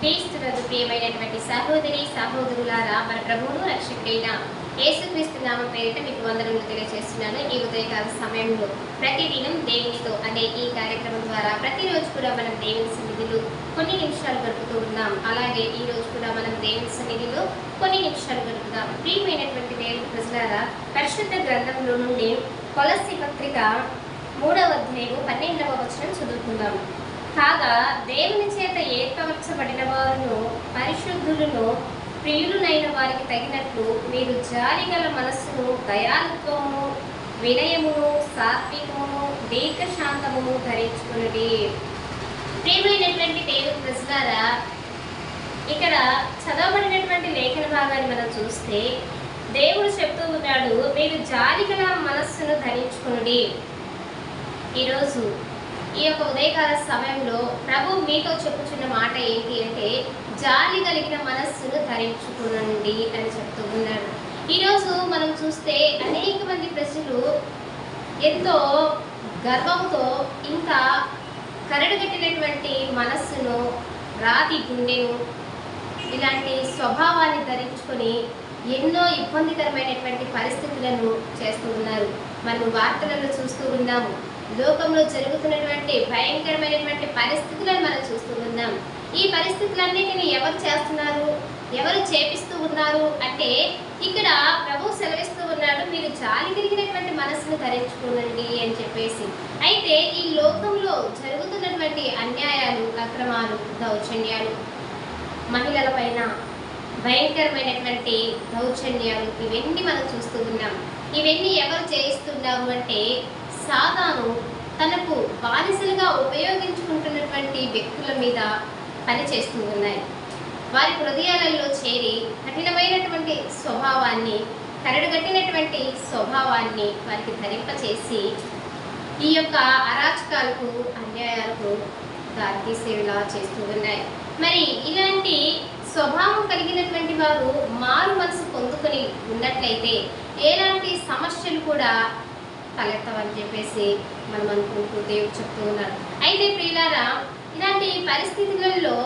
క్రీస్తునందు ప్రియమైనటువంటి సహోదరి సహోదరులారా మన ప్రభువును రక్షకుడైన యేసుక్రీస్తు నామ పేరిట మీకు వందనములు తెలియజేస్తున్నాను. ఈ ఉదయకాల సమయంలో ప్రతిదినం దేవునితో అనే ఈ కార్యక్రమం ద్వారా ప్రతిరోజు కూడా మనం దేవుని సన్నిధిలో కొన్ని నిమిషాలు గడుపుతూ ఉన్నాం. అలాగే ఈ రోజు కూడా మనం దేవుని సన్నిధిలో కొన్ని నిమిషాలు గడుపుదాం. ప్రియమైనటువంటి దేవుని ప్రజలారా పరిశుద్ధ గ్రంథంలో నుండి కొలసి పత్రిక మూడవ అధ్యాయము పన్నెండవ వచనం చదువుకుందాం. కాగా దేవుని చేత ఏర్పరచబడిన వారును పరిశుద్ధులను ప్రియులునైన వారికి తగినట్లు మీరు జాలిగల మనస్సును దయాలుత్వము వినయమును సాత్వికమును దీర్ఘశాంతమును ధరించుకున్నది ప్రియమైనటువంటి దేవుని ప్రజలారా ఇక్కడ చదవబడినటువంటి లేఖన భాగాన్ని మనం చూస్తే దేవుడు చెప్తూ ఉన్నాడు మీరు జాలిగల మనస్సును ధరించుకునుడి. ఈరోజు ఈ యొక్క ఉదయకాల సమయంలో ప్రభు మీతో చెప్పుచున్న మాట ఏంటి అంటే జాలి కలిగిన మనస్సును ధరించుకునండి అని చెప్తూ ఉన్నాడు ఈరోజు మనం చూస్తే అనేక మంది ప్రజలు ఎంతో గర్వంతో ఇంకా కరడుగట్టినటువంటి మనస్సును రాతి గుండెను ఇలాంటి స్వభావాన్ని ధరించుకొని ఎన్నో ఇబ్బందికరమైనటువంటి పరిస్థితులను చేస్తూ ఉన్నారు. మనం వార్తలలో చూస్తూ ఉన్నాము. లోకంలో జరుగుతున్నటువంటి భయంకరమైనటువంటి పరిస్థితులను మనం చూస్తూ ఉన్నాం. ఈ పరిస్థితులన్నిటిని ఎవరు చేస్తున్నారు? ఎవరు చేపిస్తూ ఉన్నారు? అంటే ఇక్కడ ప్రభు సెలవిస్తూ ఉన్నాడు మీరు జాలి కలిగినటువంటి మనసును ధరించుకోనండి అని చెప్పేసి. అయితే ఈ లోకంలో జరుగుతున్నటువంటి అన్యాయాలు అక్రమాలు దౌర్జన్యాలు మహిళల పైన భయంకరమైనటువంటి దౌర్జన్యాలు ఇవన్నీ మనం చూస్తూ ఉన్నాం. ఇవన్నీ ఎవరు చేయిస్తున్నారు అంటే సాతాను తనకు బానిసలుగా ఉపయోగించుకుంటున్నటువంటి వ్యక్తుల మీద పనిచేస్తూ ఉన్నాయి. వారి హృదయాలలో చేరి కఠినమైనటువంటి స్వభావాన్ని కరడుగట్టినటువంటి స్వభావాన్ని వారికి ధరింపచేసి ఈ యొక్క అరాచకాలకు అన్యాయాలకు దారితీసేలా చేస్తూ ఉన్నాయి. మరి ఇలాంటి స్వభావం కలిగినటువంటి వారు మారు మనసు పొందుకొని ఉన్నట్లయితే ఎలాంటి సమస్యలు కూడా తలెత్తవని చెప్పేసి మనం అనుకుంటూ దేవుడు చెప్తూ ఉన్నారు. అయితే ప్రియులారా ఇలాంటి పరిస్థితులలో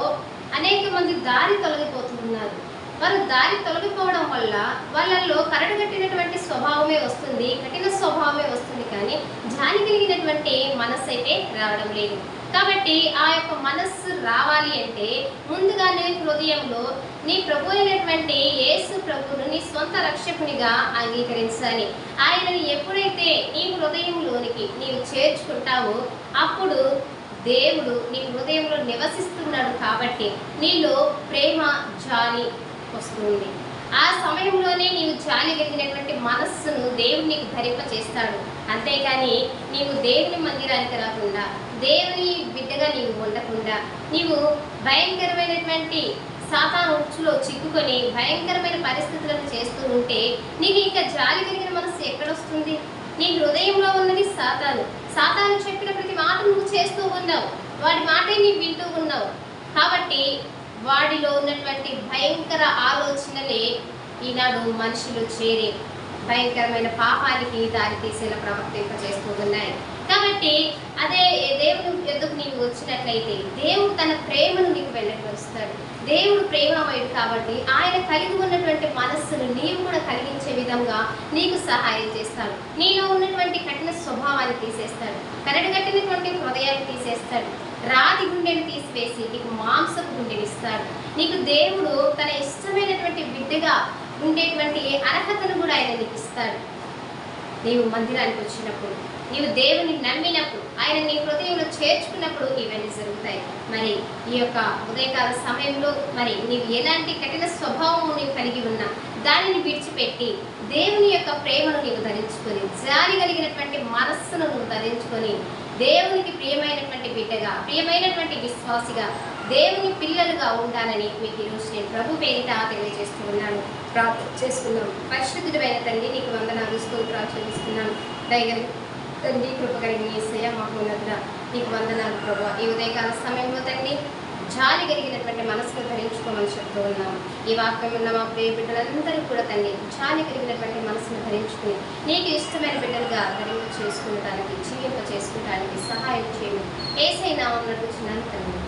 అనేక మంది దారి తొలగిపోతున్నారు. వారు దారి తొలగిపోవడం వల్ల వాళ్ళల్లో కరడుగట్టినటువంటి స్వభావమే వస్తుంది కఠిన స్వభావమే వస్తుంది కానీ జాని కలిగినటువంటి మనస్సు అయితే రావడం లేదు. కాబట్టి ఆ యొక్క మనస్సు రావాలి అంటే ముందుగా నీ హృదయంలో నీ ప్రభు అయినటువంటి యేసు ప్రభును నీ స్వంత రక్షకునిగా అంగీకరించాలి. ఆయనని ఎప్పుడైతే నీ హృదయంలోనికి నీవు చేర్చుకుంటావో అప్పుడు దేవుడు నీ హృదయంలో నివసిస్తున్నాడు కాబట్టి నీలో ప్రేమ జాలి వస్తుంది. ఆ సమయంలోనే నీవు చాలిగలిగినటువంటి మనస్సును దేవుడు నీకు ధరింప చేస్తాడు అంతేకాని నీవు దేవుని మందిరానికి రాకుండా దేవుని బిడ్డగా నీవు ఉండకుండా నీవు భయంకరమైనటువంటి సాతా ఉచ్చులో చిక్కుకొని భయంకరమైన పరిస్థితులను చేస్తూ ఉంటే నీకు ఇంకా జాలి కలిగిన మనస్సు ఎక్కడొస్తుంది? నీ హృదయంలో ఉన్నది సాతాను. సాతాను చెప్పిన ప్రతి మాట నువ్వు చేస్తూ ఉన్నావు. వాడి మాటే నీవు వింటూ ఉన్నావు. కాబట్టి వాడిలో ఉన్నటువంటి భయంకర ఆలోచనలే ఈనాడు మనుషులు చేరి. భయంకరమైన పాపానికి దారితీసేలా తీసేలా ఉన్నాయి. కాబట్టి అదే దేవుడు ఎందుకు నీవు వచ్చినట్లయితే దేవుడు తన ప్రేమను నీకు వెళ్ళగలుస్తాడు దేవుడు ప్రేమమయుడు కాబట్టి ఆయన కలిగి ఉన్నటువంటి మనస్సును నీవు కూడా కలిగించే విధంగా నీకు సహాయం చేస్తాడు. నీలో ఉన్నటువంటి కఠిన స్వభావాన్ని తీసేస్తాడు. కరడుగట్టినటువంటి హృదయాన్ని తీసేస్తాడు. రాతి గుండెని తీసివేసి నీకు మాంసపు గుండెని ఇస్తాడు. నీకు దేవుడు తన ఇష్టమైనటువంటి బిడ్డగా ఉండేటువంటి అర్హతను కూడా ఆయన నీకు ఇస్తాడు. నీవు మందిరానికి వచ్చినప్పుడు నీవు దేవుని నమ్మినప్పుడు ఆయన నీ హృదయంలో చేర్చుకున్నప్పుడు ఇవన్నీ జరుగుతాయి. మరి ఈ యొక్క ఉదయకాల సమయంలో మరి నీవు ఎలాంటి కఠిన స్వభావం నీవు కలిగి ఉన్నా దానిని విడిచిపెట్టి దేవుని యొక్క ప్రేమను నీవు ధరించుకొని జాలి కలిగినటువంటి మనస్సును నువ్వు ధరించుకొని దేవునికి ప్రియమైనటువంటి బిడ్డగా ప్రియమైనటువంటి విశ్వాసిగా దేవుని పిల్లలుగా ఉండాలని మీకు ఈరోజు నేను ప్రభు పేరిట తెలియజేస్తూ ఉన్నాను. ప్రార్థన చేసుకున్నాను పరిశుద్ధుడమైన తండ్రి నీకు వందనాలు స్తోత్రాలు చెల్లిస్తున్నాను. దయగలి తండ్రి కృపగలిగిన ఏసయ్య నీకు వందనాలు ప్రభు. ఈ ఉదయకాల సమయంలో తండ్రి జాలి కలిగినటువంటి మనసును ధరించుకోమని చెప్తూ ఉన్నాము. ఈ వాక్యం ఉన్న మా ప్రియ బిడ్డలందరూ కూడా తండ్రి జాలి కలిగినటువంటి మనసును ధరించుకుని నీకు ఇష్టమైన బిడ్డలుగా ధరింప చేసుకుంటానికి జీవింప చేసుకుంటానికి సహాయం చేయము ఏసైనా ఉన్నట్టు తండ్రి.